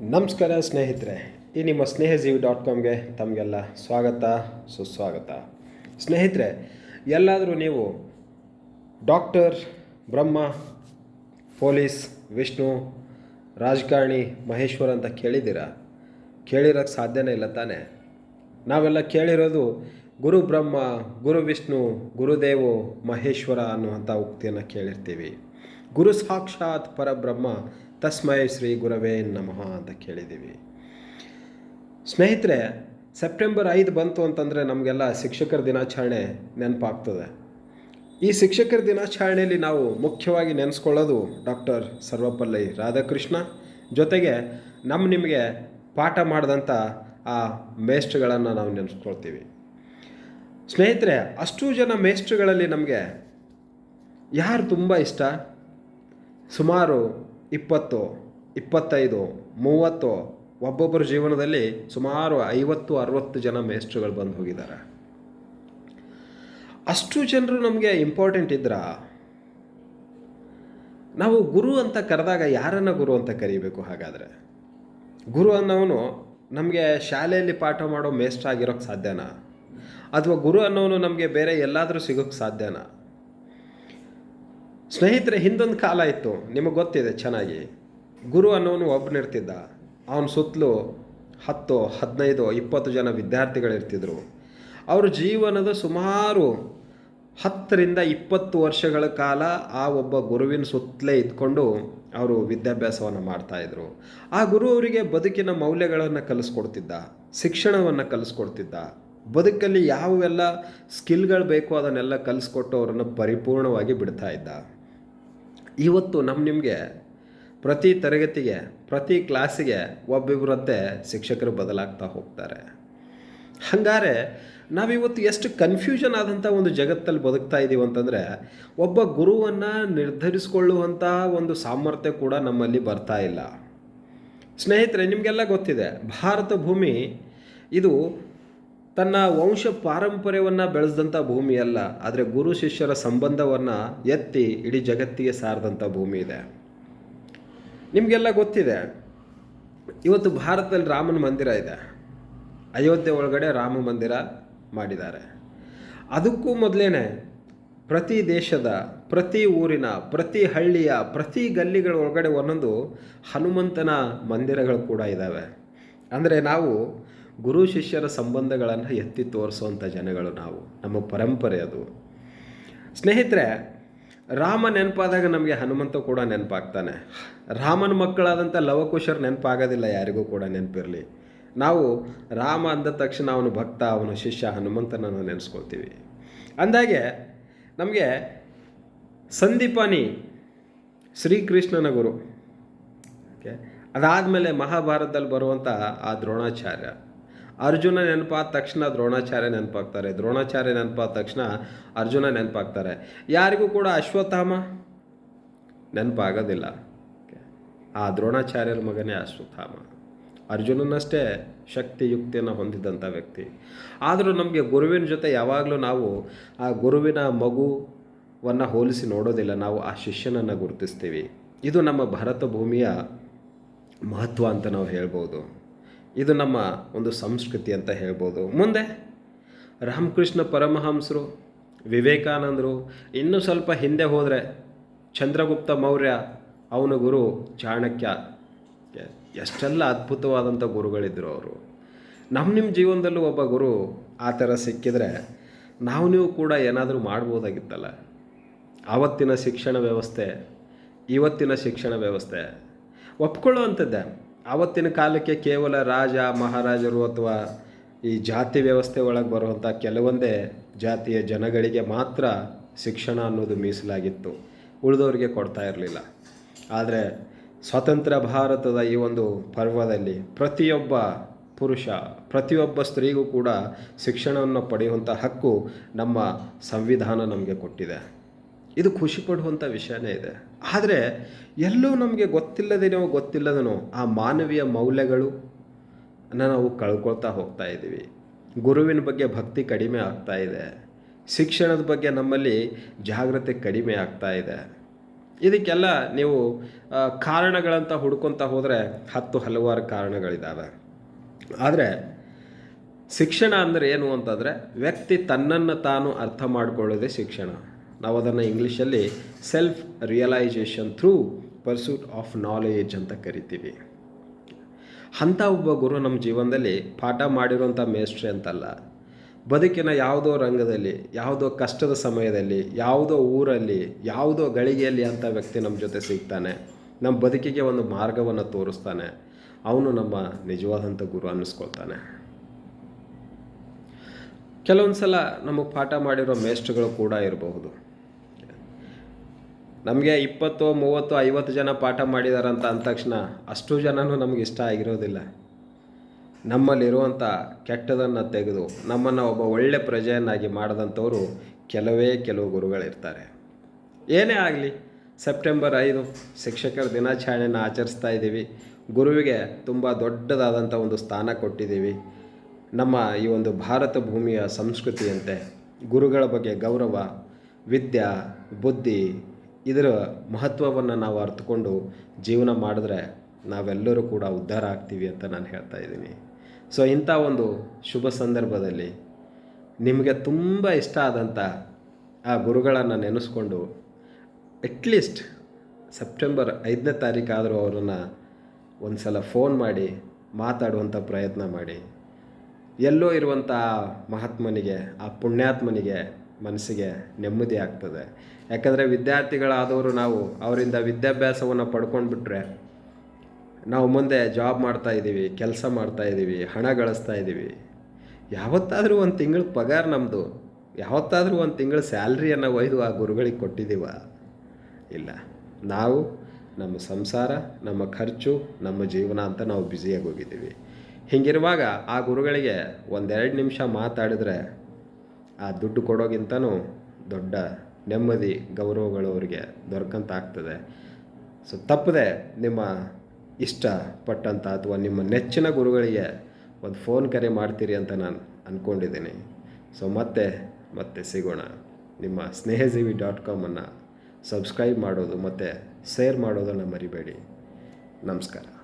ನಮಸ್ಕಾರ ಸ್ನೇಹಿತರೆ, ಈ ನಿಮ್ಮ ಸ್ನೇಹಜೀವಿ ಡಾಟ್ ಕಾಮ್ಗೆ ತಮಗೆಲ್ಲ ಸ್ವಾಗತ, ಸುಸ್ವಾಗತ. ಸ್ನೇಹಿತರೆ, ಎಲ್ಲಾದರೂ ನೀವು ಡಾಕ್ಟರ್, ಬ್ರಹ್ಮ, ಪೊಲೀಸ್, ವಿಷ್ಣು, ರಾಜಕಾರಣಿ, ಮಹೇಶ್ವರ ಅಂತ ಕೇಳಿದ್ದೀರಾ? ಕೇಳಿರೋಕ್ಕೆ ಸಾಧ್ಯನೇ ಇಲ್ಲ ತಾನೇ? ನಾವೆಲ್ಲ ಕೇಳಿರೋದು ಗುರು ಬ್ರಹ್ಮ, ಗುರು ವಿಷ್ಣು ಗುರುದೇವು ಮಹೇಶ್ವರ ಅನ್ನುವಂಥ ಉಕ್ತಿಯನ್ನು ಕೇಳಿರ್ತೀವಿ. ಗುರು ಸಾಕ್ಷಾತ್ ಪರಬ್ರಹ್ಮ ತಸ್ಮೈ ಶ್ರೀ ಗುರವೇ ನಮಃ ಅಂತ ಕೇಳಿದ್ದೀವಿ. ಸ್ನೇಹಿತರೆ, ಸೆಪ್ಟೆಂಬರ್ ಐದು ಬಂತು ಅಂತಂದರೆ ನಮಗೆಲ್ಲ ಶಿಕ್ಷಕರ ದಿನಾಚರಣೆ ನೆನಪಾಗ್ತದೆ. ಈ ಶಿಕ್ಷಕರ ದಿನಾಚರಣೆಯಲ್ಲಿ ನಾವು ಮುಖ್ಯವಾಗಿ ನೆನೆಸ್ಕೊಳ್ಳೋದು ಡಾಕ್ಟರ್ ಸರ್ವಪಲ್ಲಿ ರಾಧಾಕೃಷ್ಣ. ಜೊತೆಗೆ ನಮ್ಮ ನಿಮಗೆ ಪಾಠ ಮಾಡಿದಂಥ ಆ ಮೇಸ್ಟ್ಗಳನ್ನು ನಾವು ನೆನೆಸ್ಕೊಳ್ತೀವಿ. ಸ್ನೇಹಿತರೆ, ಅಷ್ಟು ಜನ ಮೇಸ್ಟ್ರುಗಳಲ್ಲಿ ನಮಗೆ ಯಾರು ತುಂಬ ಇಷ್ಟ? ಸುಮಾರು ಇಪ್ಪತ್ತು, ಇಪ್ಪತ್ತೈದು, ಮೂವತ್ತು, ಒಬ್ಬೊಬ್ಬರ ಜೀವನದಲ್ಲಿ ಸುಮಾರು ಐವತ್ತು, ಅರವತ್ತು ಜನ ಮೇಸ್ಟ್ರುಗಳು ಬಂದು ಹೋಗಿದ್ದಾರೆ. ಅಷ್ಟು ಜನರು ನಮಗೆ ಇಂಪಾರ್ಟೆಂಟ್ ಇದ್ರ. ನಾವು ಗುರು ಅಂತ ಕರೆದಾಗ ಯಾರನ್ನ ಗುರು ಅಂತ ಕರಿಬೇಕು ಹಾಗಾದರೆ? ಗುರು ಅನ್ನೋನು ನಮಗೆ ಶಾಲೆಯಲ್ಲಿ ಪಾಠ ಮಾಡೋ ಮೇಸ್ಟ್ರ್ ಆಗಿರೋಕ್ಕೆ ಸಾಧ್ಯನಾ? ಅಥವಾ ಗುರು ಅನ್ನೋನು ನಮಗೆ ಬೇರೆ ಎಲ್ಲಾದರೂ ಸಿಗೋಕ್ಕೆ ಸಾಧ್ಯನಾ? ಸ್ನೇಹಿತರೆ, ಹಿಂದೊಂದು ಕಾಲ ಇತ್ತು. ನಿಮಗೆ ಗೊತ್ತಿದೆ, ಚೆನ್ನಾಗಿ. ಗುರು ಅನ್ನೋನು ಒಬ್ಬನಿರ್ತಿದ್ದ ಅವನ ಸುತ್ತಲೂ ಹತ್ತು, ಹದಿನೈದು, ಇಪ್ಪತ್ತು ಜನ ವಿದ್ಯಾರ್ಥಿಗಳಿರ್ತಿದ್ರು ಅವ್ರ ಜೀವನದ ಸುಮಾರು ಹತ್ತರಿಂದ ಇಪ್ಪತ್ತು ವರ್ಷಗಳ ಕಾಲ ಆ ಒಬ್ಬ ಗುರುವಿನ ಸುತ್ತಲೇ ಇದ್ಕೊಂಡು ಅವರು ವಿದ್ಯಾಭ್ಯಾಸವನ್ನು ಮಾಡ್ತಾಯಿದ್ರು ಆ ಗುರು ಅವರಿಗೆ ಬದುಕಿನ ಮೌಲ್ಯಗಳನ್ನು ಕಲಿಸ್ಕೊಡ್ತಿದ್ದ, ಶಿಕ್ಷಣವನ್ನು ಕಲಿಸ್ಕೊಡ್ತಿದ್ದ. ಬದುಕಲ್ಲಿ ಯಾವೆಲ್ಲ ಸ್ಕಿಲ್ಗಳು ಬೇಕೋ ಅದನ್ನೆಲ್ಲ ಕಲಿಸ್ಕೊಟ್ಟು ಅವರನ್ನು ಪರಿಪೂರ್ಣವಾಗಿ ಬಿಡ್ತಾ ಇದ್ದ. ಇವತ್ತು ನಮ್ಮ ನಿಮಗೆ ಪ್ರತಿ ತರಗತಿಗೆ, ಪ್ರತಿ ಕ್ಲಾಸಿಗೆ ಒಬ್ಬಿಬ್ಬರಂತೆ ಶಿಕ್ಷಕರು ಬದಲಾಗ್ತಾ ಹೋಗ್ತಾರೆ. ಹಂಗಾರೆ ನಾವಿವತ್ತು ಎಷ್ಟು ಕನ್ಫ್ಯೂಷನ್ ಆದಂಥ ಒಂದು ಜಗತ್ತಲ್ಲಿ ಬದುಕ್ತಾ ಇದ್ದೀವಿ ಅಂತಂದರೆ, ಒಬ್ಬ ಗುರುವನ್ನು ನಿರ್ಧರಿಸಿಕೊಳ್ಳುವಂಥ ಒಂದು ಸಾಮರ್ಥ್ಯ ಕೂಡ ನಮ್ಮಲ್ಲಿ ಬರ್ತಾ ಇಲ್ಲ. ಸ್ನೇಹಿತರೆ, ನಿಮಗೆಲ್ಲ ಗೊತ್ತಿದೆ, ಭಾರತ ಭೂಮಿ ಇದು ತನ್ನ ವಂಶ ಪಾರಂಪರ್ಯವನ್ನು ಬೆಳೆಸಿದಂಥ ಭೂಮಿ ಅಲ್ಲ, ಆದರೆ ಗುರು ಶಿಷ್ಯರ ಸಂಬಂಧವನ್ನು ಎತ್ತಿ ಇಡೀ ಜಗತ್ತಿಗೆ ಸಾರಿದಂಥ ಭೂಮಿ ಇದೆ. ನಿಮಗೆಲ್ಲ ಗೊತ್ತಿದೆ, ಇವತ್ತು ಭಾರತದಲ್ಲಿ ರಾಮನ ಮಂದಿರ ಇದೆ. ಅಯೋಧ್ಯೆ ಒಳಗಡೆ ರಾಮ ಮಂದಿರ ಮಾಡಿದ್ದಾರೆ. ಅದಕ್ಕೂ ಮೊದಲೇ ಪ್ರತಿ ದೇಶದ, ಪ್ರತಿ ಊರಿನ, ಪ್ರತಿ ಹಳ್ಳಿಯ, ಪ್ರತಿ ಗಲ್ಲಿಗಳ ಒಳಗಡೆ ಒಂದೊಂದು ಹನುಮಂತನ ಮಂದಿರಗಳು ಕೂಡ ಇದ್ದಾವೆ ಅಂದರೆ ನಾವು ಗುರು ಶಿಷ್ಯರ ಸಂಬಂಧಗಳನ್ನು ಎತ್ತಿ ತೋರಿಸುವಂಥ ಜನಗಳು ನಾವು, ನಮ್ಮ ಪರಂಪರೆ ಅದು. ಸ್ನೇಹಿತರೆ, ರಾಮ ನೆನಪಾದಾಗ ನಮಗೆ ಹನುಮಂತ ಕೂಡ ನೆನಪಾಗ್ತಾನೆ. ರಾಮನ ಮಕ್ಕಳಾದಂಥ ಲವಕುಶರು ನೆನಪಾಗೋದಿಲ್ಲ, ಯಾರಿಗೂ ಕೂಡ ನೆನಪಿರಲಿ. ನಾವು ರಾಮ ಅಂದ ತಕ್ಷಣ ಅವನು ಭಕ್ತ, ಅವನ ಶಿಷ್ಯ, ಹನುಮಂತನನ್ನು ನೆನೆಸ್ಕೊಳ್ತೀವಿ. ಅಂದಾಗೆ ನಮಗೆ ಸಂದೀಪಾನಿ ಶ್ರೀಕೃಷ್ಣನ ಗುರು. ಓಕೆ? ಅದಾದಮೇಲೆ ಮಹಾಭಾರತದಲ್ಲಿ ಬರುವಂಥ ಆ ದ್ರೋಣಾಚಾರ್ಯ. ಅರ್ಜುನ ನೆನಪಾದ ತಕ್ಷಣ ದ್ರೋಣಾಚಾರ್ಯ ನೆನಪಾಗ್ತಾರೆ. ದ್ರೋಣಾಚಾರ್ಯ ನೆನಪಾದ ತಕ್ಷಣ ಅರ್ಜುನ ನೆನಪಾಗ್ತಾರೆ. ಯಾರಿಗೂ ಕೂಡ ಅಶ್ವತ್ಥಾಮ ನೆನಪಾಗೋದಿಲ್ಲ. ಆ ದ್ರೋಣಾಚಾರ್ಯರ ಮಗನೇ ಅಶ್ವತ್ಥಾಮ. ಅರ್ಜುನನಷ್ಟೇ ಶಕ್ತಿಯುಕ್ತಿಯನ್ನು ಹೊಂದಿದಂಥ ವ್ಯಕ್ತಿ. ಆದರೂ ನಮಗೆ ಗುರುವಿನ ಜೊತೆ ಯಾವಾಗಲೂ ನಾವು ಆ ಗುರುವಿನ ಮಗುವನ್ನು ಹೋಲಿಸಿ ನೋಡೋದಿಲ್ಲ. ನಾವು ಆ ಶಿಷ್ಯನನ್ನು ಗುರುತಿಸ್ತೀವಿ. ಇದು ನಮ್ಮ ಭಾರತ ಭೂಮಿಯ ಮಹತ್ವ ಅಂತ ನಾವು ಹೇಳ್ಬೋದು. ಇದು ನಮ್ಮ ಒಂದು ಸಂಸ್ಕೃತಿ ಅಂತ ಹೇಳ್ಬೋದು. ಮುಂದೆ ರಾಮಕೃಷ್ಣ ಪರಮಹಂಸರು, ವಿವೇಕಾನಂದರು, ಇನ್ನೂ ಸ್ವಲ್ಪ ಹಿಂದೆ ಹೋದರೆ ಚಂದ್ರಗುಪ್ತ ಮೌರ್ಯ, ಅವನ ಗುರು ಚಾಣಕ್ಯ. ಎಷ್ಟೆಲ್ಲ ಅದ್ಭುತವಾದಂಥ ಗುರುಗಳಿದ್ದರು ಅವರು. ನಮ್ಮ ನಿಮ್ಮ ಜೀವನದಲ್ಲೂ ಒಬ್ಬ ಗುರು ಆ ಥರ ಸಿಕ್ಕಿದರೆ ನಾವು ನೀವು ಕೂಡ ಏನಾದರೂ ಮಾಡ್ಬೋದಾಗಿತ್ತಲ್ಲ. ಆವತ್ತಿನ ಶಿಕ್ಷಣ ವ್ಯವಸ್ಥೆ, ಇವತ್ತಿನ ಶಿಕ್ಷಣ ವ್ಯವಸ್ಥೆ. ಒಪ್ಕೊಳ್ಳುವಂಥದ್ದೇ. ಆವತ್ತಿನ ಕಾಲಕ್ಕೆ ಕೇವಲ ರಾಜ, ಮಹಾರಾಜರು ಅಥವಾ ಈ ಜಾತಿ ವ್ಯವಸ್ಥೆ ಒಳಗೆ ಬರುವಂಥ ಕೆಲವೊಂದೇ ಜಾತಿಯ ಜನಗಳಿಗೆ ಮಾತ್ರ ಶಿಕ್ಷಣ ಅನ್ನೋದು ಮೀಸಲಾಗಿತ್ತು. ಉಳಿದವರಿಗೆ ಕೊಡ್ತಾ ಇರಲಿಲ್ಲ. ಆದರೆ ಸ್ವತಂತ್ರ ಭಾರತದ ಈ ಒಂದು ಪರ್ವದಲ್ಲಿ ಪ್ರತಿಯೊಬ್ಬ ಪುರುಷ, ಪ್ರತಿಯೊಬ್ಬ ಸ್ತ್ರೀಗೂ ಕೂಡ ಶಿಕ್ಷಣವನ್ನು ಪಡೆಯುವಂಥ ಹಕ್ಕು ನಮ್ಮ ಸಂವಿಧಾನ ನಮಗೆ ಕೊಟ್ಟಿದೆ. ಇದು ಖುಷಿ ಪಡುವಂಥ ವಿಷಯನೇ ಇದೆ. ಆದರೆ ಎಲ್ಲೂ ನಮಗೆ ಗೊತ್ತಿಲ್ಲದೇನೋ ಗೊತ್ತಿಲ್ಲದನೋ ಆ ಮಾನವೀಯ ಮೌಲ್ಯಗಳು ನಾವು ಕಳ್ಕೊಳ್ತಾ ಹೋಗ್ತಾ ಇದ್ದೀವಿ. ಗುರುವಿನ ಬಗ್ಗೆ ಭಕ್ತಿ ಕಡಿಮೆ ಆಗ್ತಾ ಇದೆ. ಶಿಕ್ಷಣದ ಬಗ್ಗೆ ನಮ್ಮಲ್ಲಿ ಜಾಗ್ರತೆ ಕಡಿಮೆ ಆಗ್ತಾ ಇದೆ. ಇದಕ್ಕೆಲ್ಲ ನೀವು ಕಾರಣಗಳಂತ ಹುಡ್ಕೊತ ಹೋದರೆ ಹತ್ತು ಹಲವಾರು ಕಾರಣಗಳಿದ್ದಾವೆ ಆದರೆ ಶಿಕ್ಷಣ ಅಂದರೆ ಏನು ಅಂತಂದರೆ ವ್ಯಕ್ತಿ ತನ್ನನ್ನು ತಾನು ಅರ್ಥ ಮಾಡಿಕೊಳ್ಳೋದೇ ಶಿಕ್ಷಣ. ನಾವು ಅದನ್ನು ಇಂಗ್ಲೀಷಲ್ಲಿ self realisation through pursuit of knowledge ಅಂತ ಕರಿತೀವಿ. ಅಂಥ ಒಬ್ಬ ಗುರು ನಮ್ಮ ಜೀವನದಲ್ಲಿ ಪಾಠ ಮಾಡಿರುವಂಥ ಮೇಸ್ಟ್ರಿ ಅಂತಲ್ಲ. ಬದುಕಿನ ಯಾವುದೋ ರಂಗದಲ್ಲಿ, ಯಾವುದೋ ಕಷ್ಟದ ಸಮಯದಲ್ಲಿ, ಯಾವುದೋ ಊರಲ್ಲಿ, ಯಾವುದೋ ಗಳಿಗೆಯಲ್ಲಿ ಅಂಥ ವ್ಯಕ್ತಿ ನಮ್ಮ ಜೊತೆ ಸಿಗ್ತಾನೆ. ನಮ್ಮ ಬದುಕಿಗೆ ಒಂದು ಮಾರ್ಗವನ್ನು ತೋರಿಸ್ತಾನೆ. ಅವನು ನಮ್ಮ ನಿಜವಾದಂಥ ಗುರು ಅನ್ನಿಸ್ಕೊಳ್ತಾನೆ. ಕೆಲವೊಂದು ಸಲ ನಮಗೆ ಪಾಠ ಮಾಡಿರೋ ಮೇಷ್ಟ್ರುಗಳು ಕೂಡ ಇರಬಹುದು. ನಮಗೆ ಇಪ್ಪತ್ತು, ಮೂವತ್ತು, ಐವತ್ತು ಜನ ಪಾಠ ಮಾಡಿದಾರಂತ ಅಂದ ತಕ್ಷಣ ಅಷ್ಟು ಜನನೂ ನಮಗೆ ಇಷ್ಟ ಆಗಿರೋದಿಲ್ಲ. ನಮ್ಮಲ್ಲಿರುವಂಥ ಕೆಟ್ಟದನ್ನು ತೆಗೆದು ನಮ್ಮನ್ನು ಒಬ್ಬ ಒಳ್ಳೆ ಪ್ರಜೆಯನ್ನಾಗಿ ಮಾಡಿದಂಥವರು ಕೆಲವೇ ಕೆಲವು ಗುರುಗಳಿರ್ತಾರೆ. ಏನೇ ಆಗಲಿ, ಸೆಪ್ಟೆಂಬರ್ ಐದು ಶಿಕ್ಷಕರ ದಿನಾಚರಣೆಯನ್ನು ಆಚರಿಸ್ತಾ ಇದ್ದೀವಿ. ಗುರುವಿಗೆ ತುಂಬ ದೊಡ್ಡದಾದಂಥ ಒಂದು ಸ್ಥಾನ ಕೊಟ್ಟಿದ್ದೀವಿ. ನಮ್ಮ ಈ ಒಂದು ಭಾರತ ಭೂಮಿಯ ಸಂಸ್ಕೃತಿಯಂತೆ ಗುರುಗಳ ಬಗ್ಗೆ ಗೌರವ, ವಿದ್ಯಾ, ಬುದ್ಧಿ ಇದರ ಮಹತ್ವವನ್ನು ನಾವು ಅರಿತುಕೊಂಡು ಜೀವನ ಮಾಡಿದ್ರೆ ನಾವೆಲ್ಲರೂ ಕೂಡ ಉದ್ಧಾರ ಆಗ್ತೀವಿ ಅಂತ ನಾನು ಹೇಳ್ತಾ ಇದ್ದೀನಿ. ಸೊ ಇಂಥ ಒಂದು ಶುಭ ಸಂದರ್ಭದಲ್ಲಿ ನಿಮಗೆ ತುಂಬ ಇಷ್ಟ ಆದಂಥ ಆ ಗುರುಗಳನ್ನು ನೆನೆಸ್ಕೊಂಡು ಅಟ್ಲೀಸ್ಟ್ ಸೆಪ್ಟೆಂಬರ್ ಐದನೇ ತಾರೀಕಾದರೂ ಅವರನ್ನು ಒಂದು ಸಲ ಫೋನ್ ಮಾಡಿ ಮಾತಾಡುವಂಥ ಪ್ರಯತ್ನ ಮಾಡಿ. ಎಲ್ಲೋ ಇರುವಂಥ ಮಹಾತ್ಮನಿಗೆ, ಆ ಪುಣ್ಯಾತ್ಮನಿಗೆ ಮನಸ್ಸಿಗೆ ನೆಮ್ಮದಿ ಆಗ್ತದೆ. ಯಾಕಂದರೆ ವಿದ್ಯಾರ್ಥಿಗಳಾದವರು ನಾವು ಅವರಿಂದ ವಿದ್ಯಾಭ್ಯಾಸವನ್ನು ಪಡ್ಕೊಂಡ್ಬಿಟ್ರೆ ನಾವು ಮುಂದೆ ಜಾಬ್ ಮಾಡ್ತಾ ಇದ್ದೀವಿ ಕೆಲಸ ಮಾಡ್ತಾ ಇದ್ದೀವಿ ಹಣ ಗಳಿಸ್ತಾ ಇದ್ದೀವಿ ಯಾವತ್ತಾದರೂ ಒಂದು ತಿಂಗಳ ಪಗಾರ ನಮ್ಮದು ಯಾವತ್ತಾದರೂ ಒಂದು ತಿಂಗಳ ಸ್ಯಾಲ್ರಿಯನ್ನು ಒಯ್ದು ಆ ಗುರುಗಳಿಗೆ ಕೊಟ್ಟಿದ್ದೀವ ಇಲ್ಲ. ನಾವು ನಮ್ಮ ಸಂಸಾರ, ನಮ್ಮ ಖರ್ಚು, ನಮ್ಮ ಜೀವನ ಅಂತ ನಾವು ಬ್ಯುಸಿಯಾಗಿ ಹೋಗಿದ್ದೀವಿ. ಹೀಗಿರುವಾಗ ಆ ಗುರುಗಳಿಗೆ ಒಂದೆರಡು ನಿಮಿಷ ಮಾತಾಡಿದ್ರೆ ಆ ದುಡ್ಡು ಕೊಡೋಗಿಂತನೂ ದೊಡ್ಡ ನೆಮ್ಮದಿ ಗೌರವಗಳು ಅವರಿಗೆ ದೊರಕಂತ ಆಗ್ತದೆ ಸೊ ತಪ್ಪದೆ ನಿಮ್ಮ ಇಷ್ಟಪಟ್ಟಂಥ ಅಥವಾ ನಿಮ್ಮ ನೆಚ್ಚಿನ ಗುರುಗಳಿಗೆ ಒಂದು ಫೋನ್ ಕರೆ ಮಾಡ್ತೀರಿ ಅಂತ ನಾನು ಅಂದ್ಕೊಂಡಿದ್ದೀನಿ ಸೊ ಮತ್ತೆ ಮತ್ತೆ ಸಿಗೋಣ. ನಿಮ್ಮ ಸ್ನೇಹಜೀವಿ ಡಾಟ್ ಕಾಮನ್ನು ಸಬ್ಸ್ಕ್ರೈಬ್ ಮಾಡೋದು ಮತ್ತು ಶೇರ್ ಮಾಡೋದನ್ನು ಮರಿಬೇಡಿ. ನಮಸ್ಕಾರ.